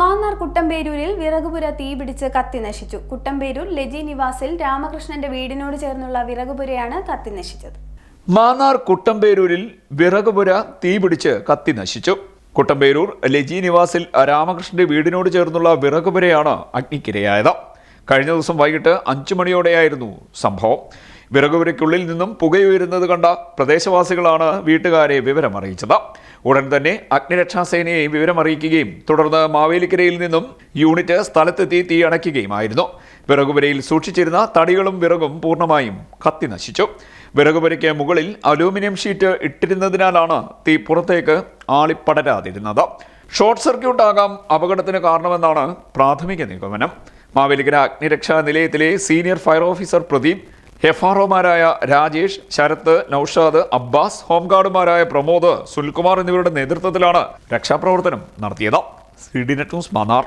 മാന്നാർ കുട്ടമ്പേരൂരിൽ വിറകുപുര തീപിടിച്ച് കത്തി നശിച്ചു. കുട്ടമ്പേരൂർ ലജി നിവാസിൽ രാമകൃഷ്ണന്റെ വീടിനോട് ചേർന്നുള്ള വിറകുപുരയാണ് കത്തി നശിച്ചത്. മാന്നാർ കുട്ടമ്പേരൂരിൽ വിറകുപുര തീപിടിച്ച് കത്തി നശിച്ചു. കുട്ടമ്പേരൂർ ലജി നിവാസിൽ രാമകൃഷ്ണന്റെ വീടിനോട് ചേർന്നുള്ള വിറകുപുരയാണ് അഗ്നിക്കിരയായത്. കഴിഞ്ഞ ദിവസം വൈകിട്ട് അഞ്ചു മണിയോടെയായിരുന്നു സംഭവം. വിറകുപുരയ്ക്കുള്ളിൽ നിന്നും പുകയുയരുന്നത് കണ്ട പ്രദേശവാസികളാണ് വീട്ടുകാരെ വിവരമറിയിച്ചത്. ഉടൻ തന്നെ അഗ്നിരക്ഷാസേനയെ വിവരമറിയിക്കുകയും തുടർന്ന് മാവേലിക്കരയിൽ നിന്നും യൂണിറ്റ് സ്ഥലത്തെത്തി തീ അണയ്ക്കുകയുമായിരുന്നു. വിറകുപുരയിൽ സൂക്ഷിച്ചിരുന്ന തടികളും വിറകും പൂർണമായും കത്തി നശിച്ചു. വിറകുപുരയ്ക്ക് മുകളിൽ അലൂമിനിയം ഷീറ്റ് ഇട്ടിരുന്നതിനാലാണ് തീ പുറത്തേക്ക് ആളിപ്പടരാതിരുന്നത്. ഷോർട്ട് സർക്യൂട്ട് ആകാം അപകടത്തിന് കാരണമെന്നാണ് പ്രാഥമിക നിഗമനം. മാവേലിക്കര അഗ്നിരക്ഷാ നിലയത്തിലെ സീനിയർ ഫയർ ഓഫീസർ പ്രദീപ് എഫ്ആർഒമാരായ രാജേഷ് ശരത്ത് നൌഷാദ് അബ്ബാസ് ഹോംഗാർഡുമാരായ പ്രമോദ് സുനിൽകുമാർ എന്നിവരുടെ നേതൃത്വത്തിലാണ് രക്ഷാപ്രവർത്തനം നടത്തിയത്. C D net news Mannar.